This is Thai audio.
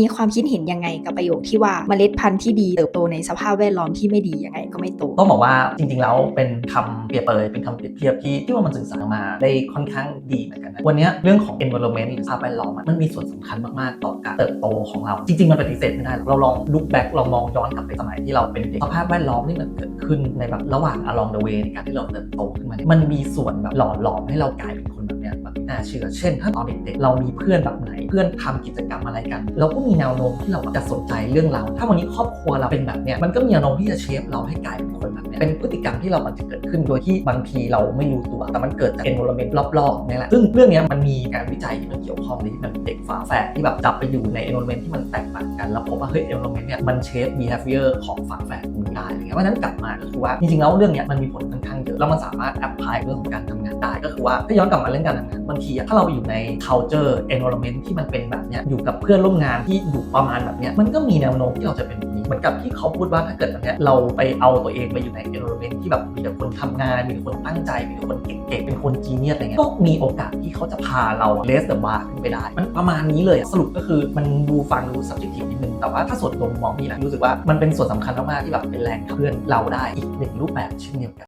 มีความคิดเห็นยังไงกับประโยคที่ว่าเมล็ดพันธุ์ที่ดีเติบโตในสภาพแวดล้อมที่ไม่ดียังไงก็ไม่โตต้องบอกว่าจริงๆแล้วเป็นคำเปรียบเปรยเป็นคำเปรียบเทียบที่ที่ว่ามันสื่อสารมาได้ค่อนข้างดีเหมือนกันนะวันนี้เรื่องของ environment หรือสภาพแวดล้อมมันมีส่วนสำคัญมากๆต่อการเติบโตของเรา จริงๆมันปฏิเสธไม่ได้เราลอง look back ลองมองย้อนกลับไปสมัยที่เราเป็นเด็กสภาพแวดล้อมที่มันเกิดขึ้นในแบบระหว่าง along the way ในการที่เราเติบโตขึ้นมา มันมีส่วนแบบหล่อหลอมให้เรากลายเป็นคน น่าเชื่อ เช่น ถ้าตอนเด็กๆเรามีเพื่อนแบบไหน เพื่อนทำกิจกรรมอะไรกันเราก็มีแนวโน้มที่เราจะสนใจเรื่องเรา ถ้าวันนี้ครอบครัวเราเป็นแบบเนี้ยมันก็มีแนวโน้มที่จะเชฟเราให้กลายเป็นคนแบบเนี้ยเป็นพฤติกรรมที่เรามันจะเกิดขึ้นโดยที่บางทีเราไม่รู้ตัว แต่มันเกิดจาก environment รอบๆนี่แหละซึ่งเรื่องนี้มันมีการวิจัยที่มันเกี่ยวข้องที่มันเด็กฝาแฝดที่แบบจับไปอยู่ใน environment ที่มันแตก ต่างกัน แล้วพบว่าเฮ้ย environment เนี่ยมันเชฟ behavior ของฝาแฝดคุณได้อะไรเงี้ยเพราะฉะนั้นกลับมาก็คือว่าจริงๆแล้วเรื่องเนี้ยมันมีผลค่อนข้างเยอะแล้วมันสามารถ apply เรื่องของการทำงานได้ ก็คือว่าถ้าย้อนกลับมาเรื่องการทำงานบางทีอะถ้าเราไปอยู่ใน culture environment ที่มันเป็นแบบเนี้ยอยู่กับเพื่อนร่วมงานที่อยู่ประมาณแบบเนี้ยมันก็มีแนวโน้มที่เราจะเป็นแบบนี้เหมือนกับที่เขาพูดว่าถ้าเกิดแบบเนี้ยเราไปเอาตัวเองไปอยู่ใน environment ที่แบบมีแต่คนทำงาน มีแต่คนตั้งใจ มีแต่คนเก่งๆเป็นคนจีเนียสอะไรเงี้ยก็มีโอกาสที่เขาจะพาเรา raise the bar ขึ้นไปได้มันประมาณนี้เลยสรุปก็คือมันดูฟังดูทีฟนิดนึงแต่ว่าถ้าส่วนตัวมองพี่นะรู้สึกว่ามันเป็นส่วนสำคัญมากๆที่แบบเป็นแรงเคลื่อนเราได้อีกหนึ่งรูปแบบเช่นเดียวกัน